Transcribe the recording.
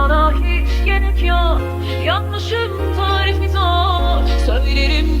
Sana hiç gerek yok. Yanlışım tarifi zor Söylerim